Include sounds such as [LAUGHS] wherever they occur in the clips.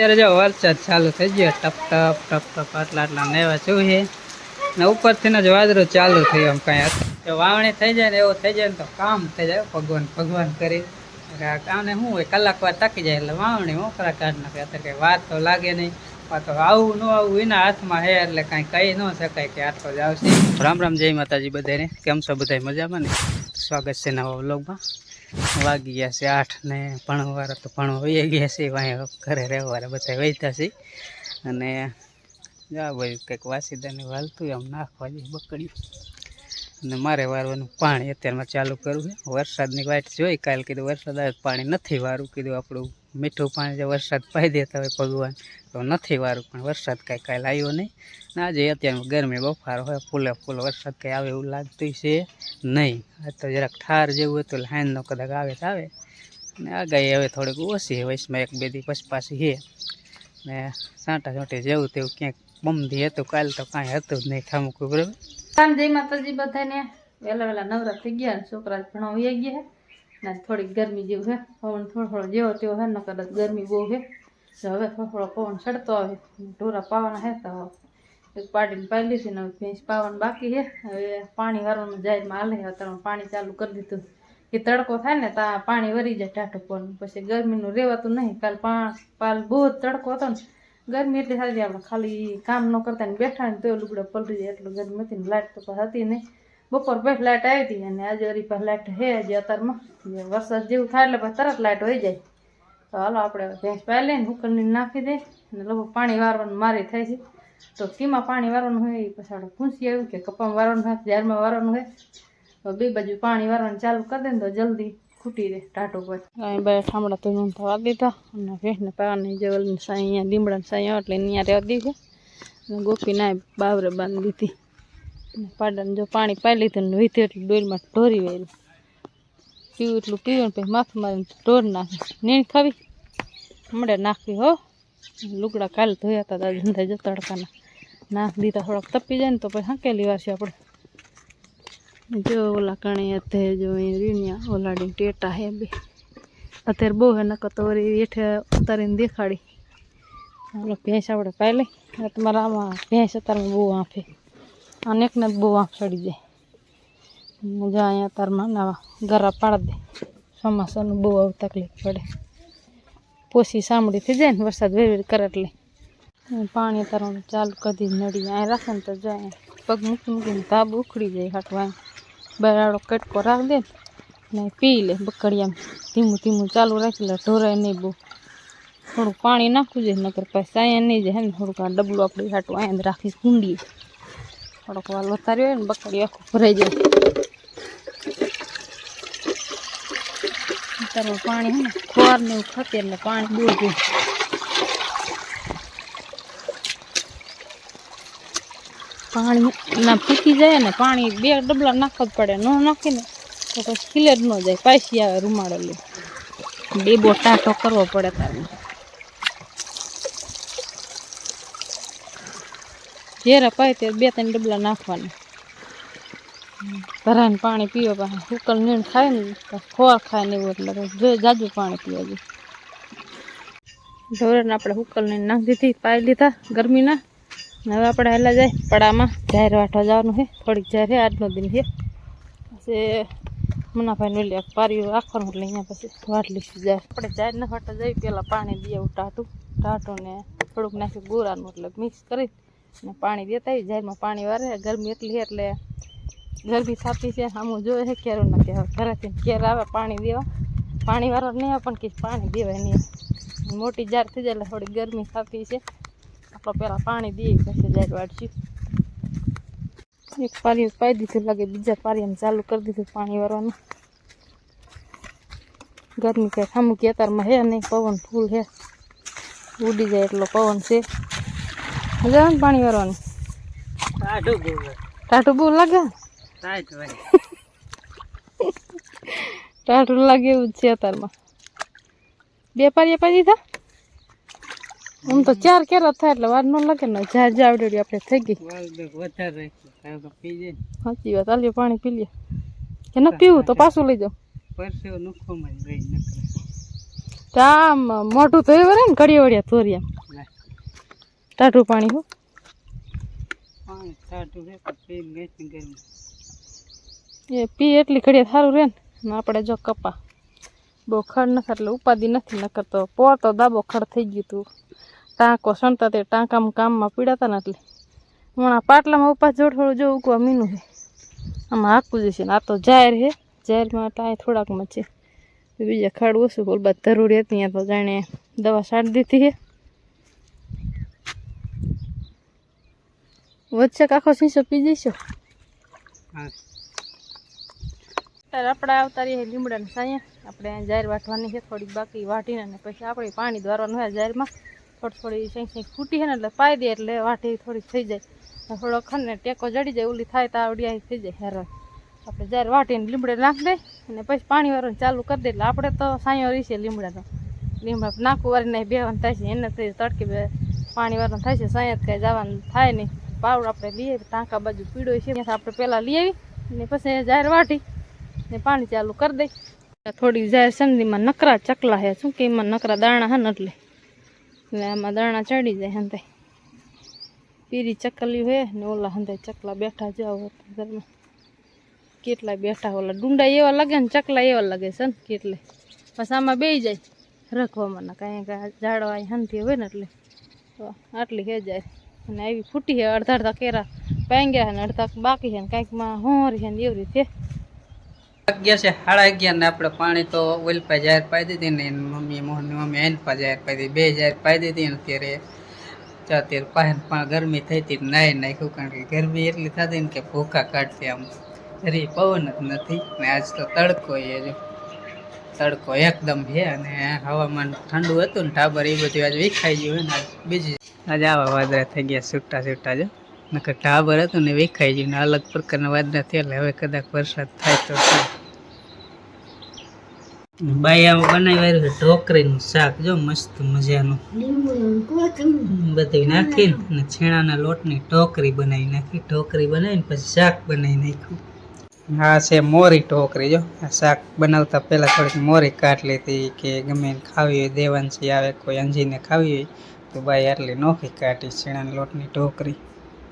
અત્યારે જો વરસાદ ચાલુ થઈ ગયો, ટપ ટપ ટપ ટપ, આટલા આટલા નેવા શું છે? ને ઉપરથી જ વાદળું ચાલુ થયું આમ કાંઈ. જો વાવણી થઈ જાય ને એવું થઈ જાય ને તો કામ થઈ જાય, ભગવાન ભગવાન કરી. કામને શું હોય, કલાક વાર તાકી જાય એટલે વાવણી મોકરા કાઢ નાખે. અત્યારે કંઈ વાર તો લાગે નહીં તો આવું ન આવું એના હાથમાં હે એટલે કાંઈ કહી ન શકાય કે આટલો જ આવશે. રામ રામ, જય માતાજી બધાને. કેમ છો? બધા મજામાં ને? સ્વાગત છે નવા વ્લોગમાં. વાગી ગયા છે આઠ ને ભણવાળા તો ભણવા વહી ગયા છે વાંય ઘરે રહેવાળા બધા વહીતા છે. અને જા ભાઈ, કંઈક વાસીદાને વાલતું આમ નાખવા જઈએ બકડ્યું અને મારે વારવાનું પાણી અત્યારમાં ચાલુ કરવું છે. વરસાદની વાટ જોઈ કાલ કીધું વરસાદ આવે પાણી નથી વારું, કીધું આપણું મીઠું પાણી જે વરસાદ પાઈ દેતા હોય ભગવાન, તો નથી વારું, પણ વરસાદ કાંઈ કાલ આવ્યો નહીં. ને આજે અત્યારે ગરમી બફારો હોય, ફૂલે ફૂલ વરસાદ કંઈ આવે એવું લાગતું છે નહીં. આ તો જરાક ઠાર જેવું હતું, એટલે હાંજનો કદાચ આવે તો આવે. ને આગાહી હવે થોડીક ઓછી વચમાં એક, બે દી પછપાસી પાછી છે. ને સાંટા છોટે જેવું તેવું ક્યાંક બમધી હતું, કાલ તો કાંઈ હતું જ નહીં ઠામુકું બરાબર જય માતાજી બધાને વહેલા વહેલા નવરા થઈ ગયા, છોકરા ભણાવી ગયા. ને થોડીક ગરમી જેવું છે. પવન થોડો થોડો જેવો તેવો છે ને કદાચ ગરમી બહુ છે. હવે થોડો થોડો પવન ચડતો આવે. ઢોરા પાવાના છે, તો એક પાડીને પાડી લીધી ને ભેંસ પાવાનું બાકી છે. હવે પાણી વારવાનું જાહેરમાં માલે અત્યારે પાણી ચાલુ કરી દીધું. કે તડકો થાય ને ત્યાં પાણી વરી જાય ટાટો પણ. પછી ગરમીનું રહેવાતું નહીં. કાલ પા પાલ બહુ જ તડકો હતો ને. ગરમી એટલી સારી આપણે ખાલી કામ ન કરતા ને બેઠા ને તો લુગડા પલટી જાય. એટલું ગરમી હતી ને લાઇટ તો હતી નહીં. બપોર પહેલાં લાઇટ આવી હતી અને આજે વળી પાસે લાઇટ હે હજી અત્યારમાં. વરસાદ જેવું થાય એટલે પછી તરત લાઇટ હોઈ જાય. તો હાલો આપણે ભેંસ પાઈ લઈને હુકરની નાખી દે અને લગભગ પાણી વારવાનું મારી થાય છે. તો કીમાં પાણી વારવાનું હોય એ પછી આપણે પૂછી આવ્યું કે કપામાં વારવાનું હોય ઝાડમાં વારવાનું હોય. તો બે બાજુ પાણી વારવાનું ચાલુ કરી દે ને તો જલ્દી ખૂટી દે ટાટો પર અહીં બે ઠામડા તો હું થવા દીધા અને ભેંસને પાવાની જવલની સાઈ અહીંયા લીમડાની સાઈ એટલે અહીંયા રહેવા દીધું. અને નાય બાવરે બાંધી દીધી. પાડાને જો પાણી પાઈ લીધું ને વીધું એટલું ડોલમાં ઢોરી વેલું પીવું એટલું પીવું ને પછી માથું મારીને ઢોર નાખે. નીણ ખાવી? હમણે નાખવી હો. લુગડા કાલે ધોયા હતા દાદા ધંધા જો તડકાના નાખ દીધા થોડાક. તપી જાય ને તો પછી હાંકેલી વાર છે આપણે. જો ઓલા કણે અત્યારે જો અહીં રીણ્યા ઓલાડી ટેટા હે બે. અત્યારે બહુ હે, નકર તો હેઠે ઉતારીને દેખાડી. ભેંસ આપણે પાઈ તમારા આમાં ભેંસ અત્યારમાં બહુ આંફે. અને એકને જ બહુ આંફ ચડી જાય. મજા અહીંયા અત્યારમાં નવા ગરા પાડી દે. ચોમાસાનું બહુ આવું તકલીફ પડે. પોસી સાંભળી થઈ જાય ને વરસાદ વેર કરે એટલે. પાણી તરવાનું ચાલુ કરી દીધું નડી અહીં રાખે ને તો જાય. પગ મૂકી મૂકીને તાબ ઉખડી જાય હાટવા બરાડો કટકો રાખ દે ને પી લે બકડિયામાં. ધીમું ધીમું ચાલુ રાખી લે ઢોરાય નહીં બહુ. થોડુંક પાણી નાખવું જોઈએ, નકર પછી અહીંયા નહીં જાય. ને, થોડુંક આ ડબલું આપણે હાટું અહીંયા જ રાખી કુંડીએ થોડોક વધારી હોય ને બકડી આખું ભરાઈ જાય. અત્યારે પાણી હે ને, ખોર ને એવું ખાતે એટલે પાણી દૂર જોઈએ. પાણી ના ફૂટી જાય ને પાણી બે ડબલા નાખવા જ પડે. ન નાખીને તો પછી જ ન જાય. પાછી આવે રૂમાડેલી ડેબો ટાટો કરવો પડે તારે. જ્યારે પાય ત્યારે બે ત્રણ ડબલા નાખવાના. ભરાને પાણી પીવો પાછા. ઉકલ નીણ ખાય ને ખોવા ખાય ને એવું એટલે જાજુ પાણી પીવા જોઈએ. ઢોરને આપણે ઉકલ નીણ નાખી દીધી પાઈ લીધા ગરમીના. હવે આપણે હેલા જાય પડામાં. જાહેર વાટવા જવાનું છે. થોડીક જાહેર આજનો દિન છે. પછી મનાભાઈ લે પારી રાખવાનું એટલે અહીંયા પછી વાટલી જાય. આપણે જાહેર ના વાટવા જઈએ પહેલાં પાણી દઈએ ટાટું ટાટું ને થોડુંક નાખ્યું ગોરાનું એટલે મિક્સ કરી પાણી દેતા આવી જાહેરમાં પાણી વારે, ગરમી એટલી છે એટલે ગરમી થાતી છે, આમું જોઈએ છે ક્યારે ના કે ઘરેથી કેર આવે, પાણી દેવા. પાણી વારો નહીં આવે, પણ કે પાણી દેવાય નહીં. મોટી જાર થઈ જાય એટલે થોડી ગરમી થાતી છે. આપણે પહેલાં પાણી દઈએ, પછી જાર વાળશું. એક પારી પાઈ દીધું, લાગે બીજા પારીને ચાલુ કરી દીધું પાણી વારવાનું ગરમી કે સામું કેતરમાં હે નહીં, પવન ફૂલ છે. ઉડી જાય એટલો પવન છે. મજા આવે ને પાણી ભરવાનું ટાટું બહુ લાગે? ટાટું લાગે એવું છે અત્યારમાં. બે પારિયા પાઈ દીધા આમ તો ચાર કેરા થાય એટલે વાર ન લાગે ને જા જા આવડે આપણે થઈ ગઈ. જાય. સાચી વાત આલ્યો પાણી પી લે. કે ન પીવું તો પાછું લઈ જાઉં. પરસેવો નુખોમાં જ રહી નકરે. આમ મોટું તો એવું રહે ને કડિયા વડિયા ટાટું પાણી હો. ટાઢું ને એ પી એટલી ઘડિયા સારું રહે ને. આપણે જો કપા. બહુ ખડ નથી એટલે ઉપાધિ નથી નકર તો પોર તો દાબો ખડ થઈ ગયું તું. ટાંકો સણતા તે ટાંકામાં કામમાં પીડાતા ને એટલે. હમણાં પાટલામાં ઉપા જોડ થોડું જો ઉકવા મીનું છે. આમાં હાકવું જશે ને આ તો જાહેર છે. જાહેરમાં અહીં થોડાકમાં છે. બીજા ખડ ઓછું બોલ બાદ જરૂરી હતી ત્યાં તો જાણે દવા છાંટી દીધી છે. વચ્ચે આખો શીશો પી જઈશું? અત્યારે આપણે આવતા રહીએ લીમડાની સાયા. આપણે જાહેર વાટવાની છે થોડીક બાકી વાટીને અને પછી આપણે પાણી દ્વારવાનું હોય જાહેરમાં. થોડી થોડી સાંઈ સાંઈ ફૂટી છે ને એટલે પાઈ દે એટલે વાટી થોડીક થઈ જાય. થોડોક ખને ટેકો જડી જાય ઓલી થાય તો આવડી આવી થઈ જાય હેરો આપણે જાહેર વાટીને લીમડે નાખી દઈ અને પછી પાણી વાળવાનું ચાલુ કરી દે એટલે આપણે તો સાંયો રહીશે લીમડાનો. લીમડા નાખું વારીને બેવાનું થાય છે એને થઈ તડકે પાણી વાળવાનું થાય છે સાયા કાંઈ જવાનું થાય નહીં. પાવડ આપણે લઈએ, ટાંકા બાજુ પીડો છે ત્યાંથી આપણે પહેલાં લઈ આવી ને પછી જાહેર વાટી ને પાણી ચાલુ કરી દઈ. થોડી જાહેર સંધીમાં નકરા ચકલા હે શું કે એમાં નકરા દાણા હન એટલે. એટલે આમાં દાણા ચડી જાય હંતે. પીરી ચકલી હે ને ઓલા હંતે ચકલા બેઠા જાવ ઘરમાં. કેટલા બેઠા ઓલા ડુંડા એવા લાગે ને ચકલા એવા લાગે છે ને કેટલે. બસ આમાં બે જાય. રખવામાં કાંઈ કાંઈ જાડવા હંતી હોય ને એટલે. આટલી હે જાય. અને આવી ફૂટી છે, અડધા અડધા કેરા પાંગ્યા છે ને અડધા બાકી છે ને કાંઈકમાં હોરી છે ને એવી રીતે અગિયાર છે, સાડા અગિયાર ને આપણે પાણી તો ઓલપા જાહેર પાઈ દીધી ને એની મમ્મી મોહનની મમ્મી એન પા જાહેર પાઈ દીધી, બે જાહેર પાઈ દીધી ને અત્યારે અત્યારે પાસે પણ ગરમી થઈ હતી નાહી નાખ્યું કારણ કે ગરમી એટલી થતી ને કે ભૂખા કાઢતી આમ. જરી પવન જ નથી ને આજ તો તડકો એ જો તડકો એકદમ છે અને હવામાન ઠંડુ હતું ને ટાબર એ બધું આજે વિખાઈ ગયું ને બીજી આજે આવા વાદરા થઈ ગયા, છૂટા છૂટા જો. નકર ટાબર હતું ને વિખાઈ ગયું ને અલગ પ્રકારના વાદરા થયા, એટલે હવે કદાચ વરસાદ થાય તો. બાઈ આવું બનાવ્યું ઢોકરીનું શાક, જો મસ્ત મજાનું. બધી નાખીને અને છેણાના લોટની ઢોકરી બનાવી નાખી ઢોકરી બનાવીને પછી શાક બનાવી નાખ્યું. હા છે મોરી ઢોકરી જો. આ શાક બનાવતા પહેલાં થોડીક મોરી કાઢ લીધી કે ગમે ખાવી હોય, દેવાંશી આવે, કોઈ અંજીને ખાવી હોય તો બાઈ આટલી નોખી કાઢી શેણાની લોટની ઢોકરી.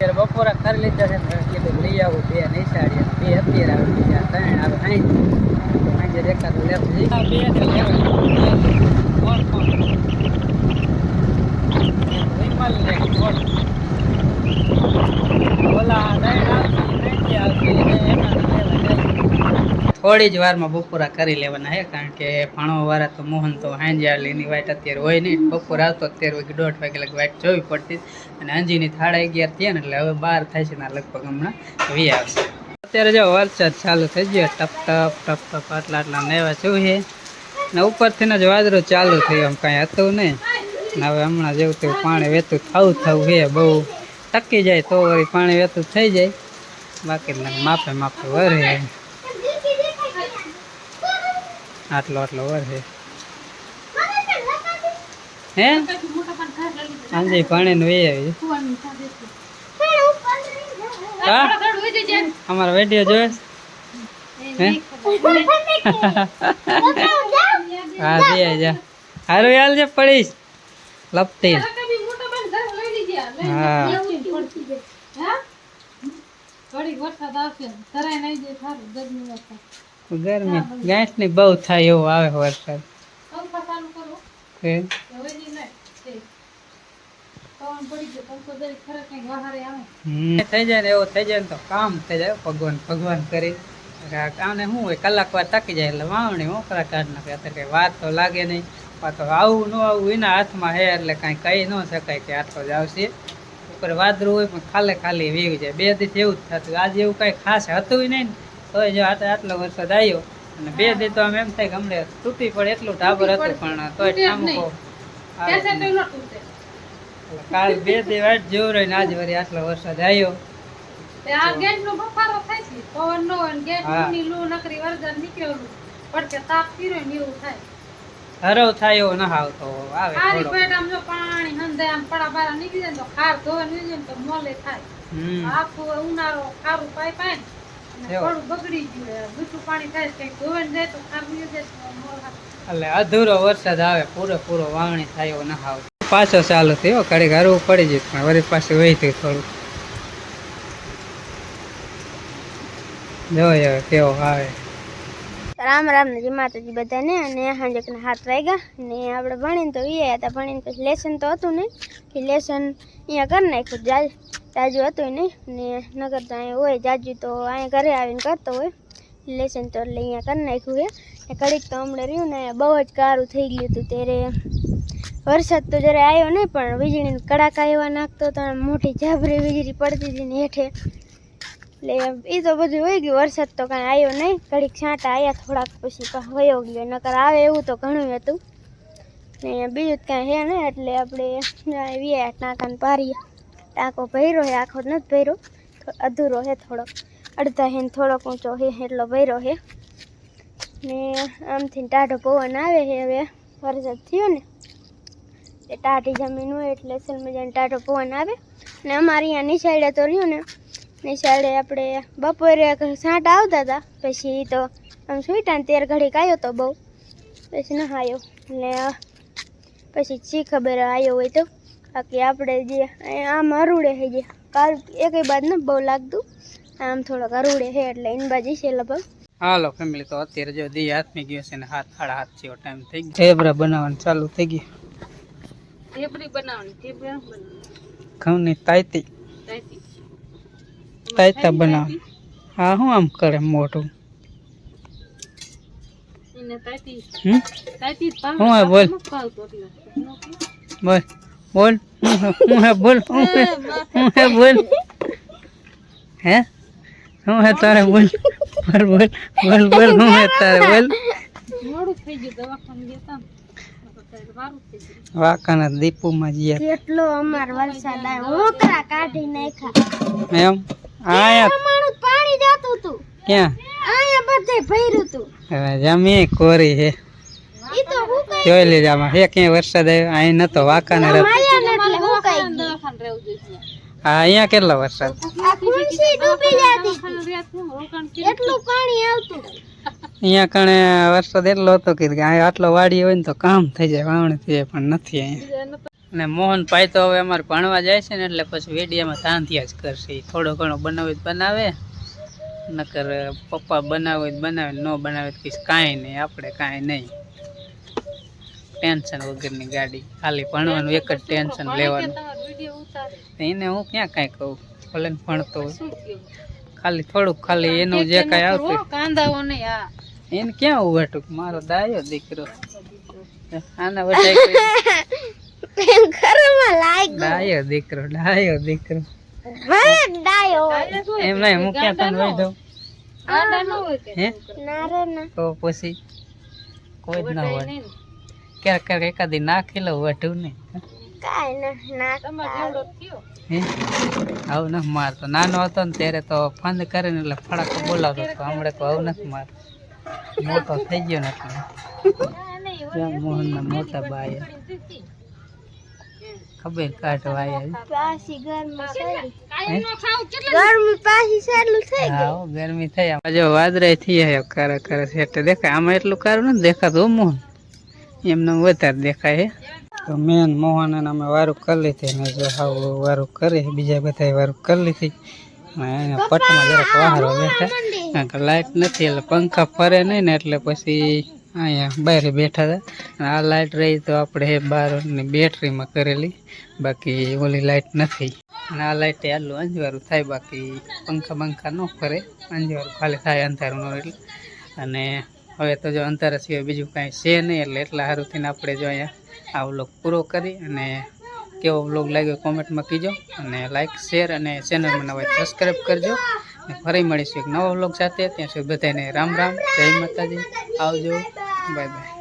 અત્યારે બપોરા ખરી લીધા છે કીધું લઈ આવું બે નિશાળી બે અત્યારે આવે બીજા ત્રણ આવે અહીં સાંજે દેખાતું લેવું બે ઓલા ત્રણ એમાં જાય. થોડી જ વારમાં બપોરા કરી લેવાના હે, કારણ કે ભણવા વાળા તો મોહન તો હાંજે લીની વાઈટ અત્યારે હોય નહીં. બપોર આવતો અત્યારે વાગે દોઢ વાગે લગ વાઈટ જોવી પડતી અને અંજીની થાળા અગિયાર થયા ને એટલે હવે બાર થાય છે ને લગભગ હમણાં વી આવશે. અત્યારે જો વરસાદ ચાલુ થઈ ગયો, ટપ ટપ ટપ ટપ, આટલા આટલા નેવા જોવું છે ને ઉપરથી જ વાદળો ચાલુ થયો આમ કાંઈ હતું નહીં. ને હવે હમણાં જેવું તેવું પાણી વહેતું થવું થવું છે બહુ ટકી જાય તો વળી પાણી વહેતું થઈ જાય. બાકી માપે માપે વરે આટલો આટલો વર્ષે હે? આંજે પાણી નું એ આવી. અમારો વીડિયો જોયો હે? હા દે જા. હારું યાર જે પડીશ. લપટી. હા. ગરમી ગાંઠની બહુ થાય એવો આવે વરસાદ. થઈ જાય ને એવું થઈ જાય ને તો કામ થઈ જાય. ભગવાન ભગવાન કરી. આને શું હોય કલાક વાર તકી જાય એટલે વાવણી મોકરા કાઢ નાખે અત્યારે કઈ વાર તો લાગે નહીં. પાછો આવું ન આવું એના હાથમાં હે એટલે કાંઈ કહી ન શકાય કે આટલો જ આવશે. ઉપર વાદળું હોય પણ ખાલે ખાલી વીવી જાય. બે દિવસ એવું જ થતું. આજે એવું કાંઈ ખાસ હતું નહીં ને. તોય જો આટલો આટલો વરસાદ આવ્યો અને બે દિવસ તો આમ એમ થાય ગમડે તૂટી પડે એટલું ઢાબર હતું પણ તોય ઠામકો. જ કાલ બે દે વાટ જોઈ રહ્યો ને આજ વરી આટલો વરસાદ આવ્યો હરવ થાય એવો ના આવતો આવે થોડો પાણી હંધે આમ પડા બારા નીકળી જાય તો ખાર ધોવા નીકળી જાય તો મોલે થાય. આખું ઉનાળો ખારું પાઈ પાય ને એવું. પાણી થાય. એટલે અધૂરો વરસાદ આવે પૂરેપૂરો વાવણી થાય એવો ના આવે. પાછો ચાલુ થયો ઘડી હરવું પડી જાય પણ વળી પાછું વહી થયું થોડું. જોઈએ કેવો આવે. રામ રામ જય માતાજી બધાને. અને હાંજકના હાથ વાગ્યા. ને આપણે ભણીને તો એ હતા, ભણીને પછી લેસન તો હતું નહીં. કે લેસન અહીંયા કરી નાખ્યું, જાજ, જાજુ હતું નહીં. ને નગર તો અહીંયા હોય, જાજુ તો અહીંયા ઘરે આવીને કરતો હોય. લેસન તો એટલે અહીંયા કરી નાખ્યું છે. ને કડીક તો હમણાં રહ્યું ને બહુ જ કારું થઈ ગયું હતું ત્યારે. વરસાદ તો જ્યારે આવ્યો નહીં, પણ વીજળીને કડાકા એવા નાખતો હતો મોટી ઝાબરી વીજળી પડતી હતી ને હેઠે. એટલે એ તો બધું હોય ગયું. વરસાદ તો કાંઈ આવ્યો નહીં. ઘડીક છાંટા આવ્યા થોડાક પછી વયો ગયો. નકર આવે એવું તો ઘણું હતું. ને બીજું કાંઈ હે ને એટલે આપણે વ્યા ટાંકાને પારીએ. ટાંકો ભર્યો હે, આખો નથી ભર્યો. અધૂરો હે થોડોક. અડધા હે થોડોક ઊંચો હે, એટલો ભર્યો હે. ને આમથી ટાઢો પવન આવે છે હવે. વરસાદ થયો ને. એ ટાઢી જમીન હોય એટલે સલમજાને મજાનો ટાઢો પવન આવે. ને અમારે અહીંયા નિશાળે તો રહ્યું ને. નિશાળે આપણે બપોરે સાંટા આવતા હતા પછી તો આમ સુઈટા ને તેર ઘડીક આવ્યો તો બહુ. પછી ન આવ્યો એટલે પછી ચી ખબર આવ્યો હોય તો બાકી આપણે જે આમ અરૂડે છે જે કાલ એક બાદ ન બહુ લાગતું. આમ થોડોક અરુડે છે એટલે એની બાજી છે લગભગ. હાલો ફેમિલી તો અત્યારે જો દી હાથમી ગયો છે ને હાથ સાડા હાથ જેવો ટાઈમ થઈ ગયો. ઢેબરા બનાવવાનું ચાલુ થઈ ગયું. ઢેબરી બનાવવાની ઢેબરા બનાવવાની. ઘઉંની તાયતી તાઈતી. તાઈતા બનાવવાની હા શું આમ કરે મોટું એને તાઈતી હમ તાઈતી જ ભાવે. હું આ બોલ નથી ભાવતું એટલે. બોલ બોલ હું હે- હું હે બોલ હું હે હું હે બોલ હે હું હે તારે બોલ બોલ બોલ બોલ બોલ હું હે તારે બોલ મોડું થઈ ગયું દવાખાને ગયા તા ને. નકર તો સારું થઈ ગયું. વાકાના દીપુમાં ગયા કેટલો અમાર વરસાદ આવ્યો? ઓકરા કાઢી નાખ્યા. એમ? આયા. પાણી જતું ક્યાં? બધે ભર્યું હવે જમી કોરી હે ઈ તો જોઈ લેજો આમાં. હે ક્યાંય વરસાદ આવ્યો? અહીં નતો વાકાને રત ને રહેવું જોઈએ. હા અહીંયા કેટલો વરસાદ. એટલું પાણી આવતું. અહીંયા કણે વરસાદ એટલો હતો કે આ આટલો વાડી હોય ને તો કામ થઈ જાય વાવણી થઈ જાય પણ નથી અહીંયા. તો અને મોહન ભાઈ તો હવે અમારે ભણવા જાય છે ને એટલે પછી વેડિયામાં તાંતિયા જ કરશે. થોડો ઘણો બનાવે તો બનાવે નકર પપ્પા બનાવે તો બનાવે ન બનાવે તો કાંઈ નહીં આપણે કાંઈ નહીં. ટેન્શન વગરની ગાડી. ખાલી ભણવાનું એક જ ટેન્શન લેવાનું. એને હું ક્યાં કાંઈ કહું? ભલે ભણતો હોય. ખાલી થોડુંક ખાલી એનું જે કાંઈ આવતું કાંદાઓ. એને ક્યાં ઉવાટું મારો દાયો દીકરો. આના વટાઈ [LAUGHS] ઘરમાં લાગ્યું. ડાયો દીકરો ડાયો દીકરો. ભલે ડાયો. એમ નહીં હું ક્યાં તને વહી દઉં ન હોય. કે? હે? ના રે ના. તો પછી કોઈ જ ના હોય. ક્યારેક ક્યારેક એકાદી નાખી લઉં વઢું ને આવું નથી મારતો નાનો હતો ને ત્યારે તો ફંદ કરે ને એટલે ફડાકો બોલાવતો હતો. હમણાં તો આવું નથી મારતો. મોટો થઈ ગયો ને એટલે. મોહનના મોટા બાય ખબર કાઢવા આવ્યા ગરમી થઈ હો, ગરમી થઈ કરે કરે છે દેખાય. આમાં એટલું કારું નથી દેખાતું મોહન. એમને વધારે દેખાય હે. તો મેન મોહન અને અમે વારું કરી લીધી. ને જો હાવ વારું કરી બીજા બધા વારું કરી લીધી. અને એના પટમાં જરાક વાહરો બેઠા. લાઇટ નથી એટલે પંખા ફરે નહીં ને એટલે પછી અહીંયા બહાર બેઠા હતા. અને આ લાઇટ રહી તો આપણે એ બેટરીમાં કરેલી. બાકી ઓલી લાઇટ નથી. અને આ લાઇટ આટલું અંજવારું થાય, બાકી પંખા બંખા ન ફરે. અંજવારું ખાલી થાય, અંધારું ન એટલે. અને હવે તો જો અંધારા સિવાય બીજું કાંઈ છે નહીં એટલે એટલા સારું થઈને આપણે જો અહીંયા આ વ્લોગ પૂરો કરી અને કેવો વ્લોગ લાગ્યો કોમેન્ટમાં કીજો. અને લાઇક શેર અને ચેનલમાં નવા સબસ્ક્રાઈબ કરજો. ફરી મળીશું એક નવા વ્લોગ સાથે. ત્યાં સુધી બધાને રામ રામ. જય માતાજી. આવજો. Bye bye